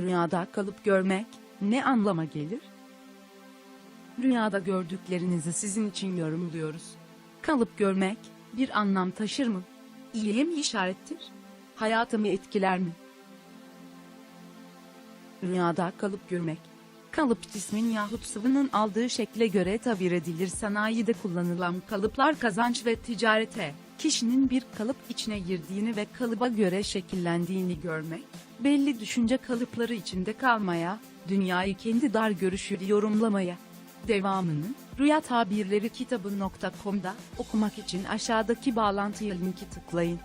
Rüyada kalıp görmek ne anlama gelir? Rüyada gördüklerinizi sizin için yorumluyoruz. Kalıp görmek bir anlam taşır mı? İyiye mi işarettir? Hayatımı etkiler mi? Rüyada kalıp görmek. Kalıp cismin yahut sıvının aldığı şekle göre tabir edilir sanayide kullanılan kalıplar kazanç ve ticarete, kişinin bir kalıp içine girdiğini ve kalıba göre şekillendiğini görmek, belli düşünce kalıpları içinde kalmaya, dünyayı kendi dar görüşü yorumlamaya. Devamını, Rüya Tabirleri kitabı.com'da okumak için aşağıdaki bağlantıya linki tıklayın.